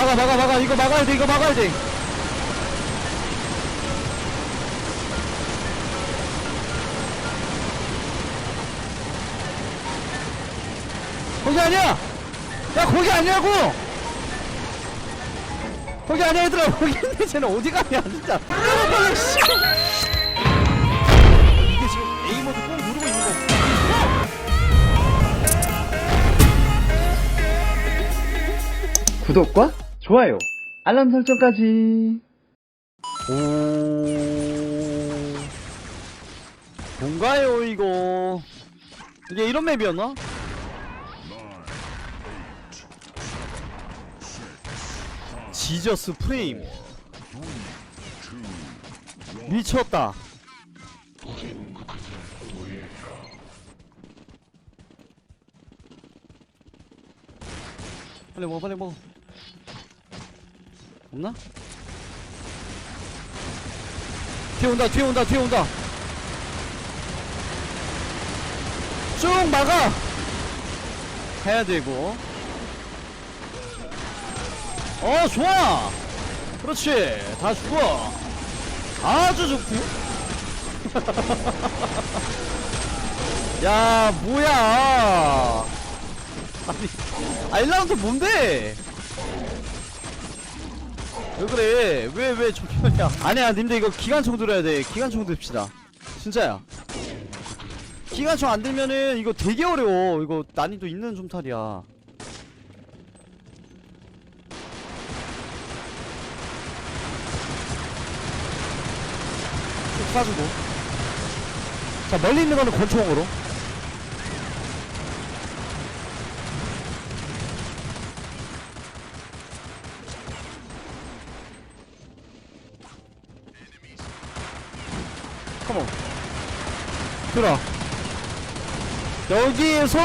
막아 막아 막아. 이거 막아야 돼 이거 막아야 돼. 거기 아니야! 야 거기 아니라고! 거기 아니야 얘들아. 거기 있는데 쟤는 어디 가냐 진짜. 빨리 씨 이게 지금 A 모드 꾹 누르고 있는 거 구독과 좋아요, 알람 설정까지. 오. 뭔가요 이거? 이게 이런 맵이었나? 지저스 프레임. 미쳤다. 빨리 먹어 빨리 먹어 없나? 뒤에 온다 뒤에 온다 뒤에 온다. 쭉 막아! 가야 되고. 어 좋아! 그렇지. 다 죽어. 아주 좋고. 야 뭐야. 아니 아 1라운드 뭔데 왜 그래? 왜 왜 저기냐? 아니야 님들 이거 기관총 들어야 돼. 기관총 듭시다. 진짜야. 기관총 안 들면은 이거 되게 어려워. 이거 난이도 있는 좀탈이야. 쭉 쏴주고. 자 멀리 있는 거는 권총으로 컴온. 들어 여기에서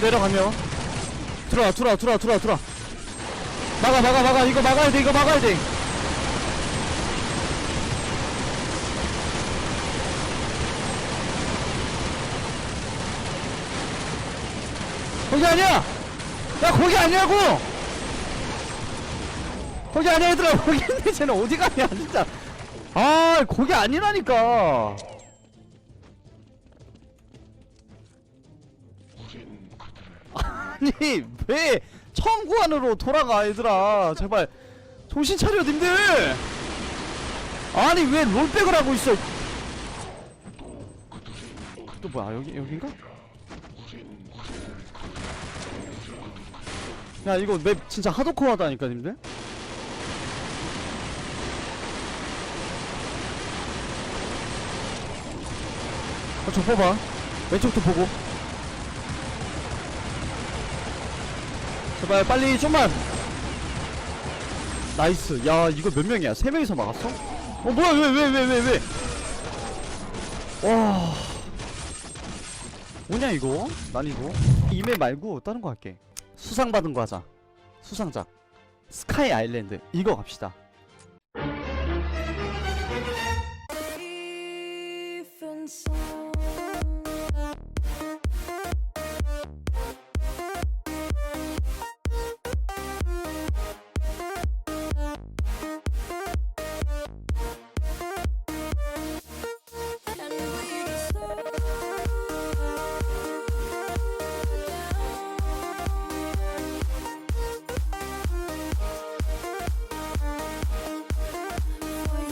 내려가면 들어와 들어와 들어와 들어와 들어와. 막아 막아 막아. 이거 막아야 돼 이거 막아야 돼. 거기 아니야! 야 거기 아니라고! 거기 아니야 얘들아. 거기 있는데 쟤는 어디 가냐 진짜 아 거기 아니라니까. 아니 왜 청구안으로 돌아가 얘들아. 제발. 정신 차려 님들. 아니 왜 롤백을 하고 있어? 또 뭐야 여기 여긴가? 야 이거 맵 진짜 하드코어하다니까 님들 저 봐봐. 왼쪽도 보고. 제발 빨리 좀만. 나이스. 야 이거 몇 명이야? 세 명이서 막았어? 어 뭐야 왜 왜 왜 왜 왜, 와. 뭐냐 이거? 난이도. 이메 말고 다른 거 할게. 수상 받은 거 하자. 수상작. 스카이 아일랜드. 이거 갑시다.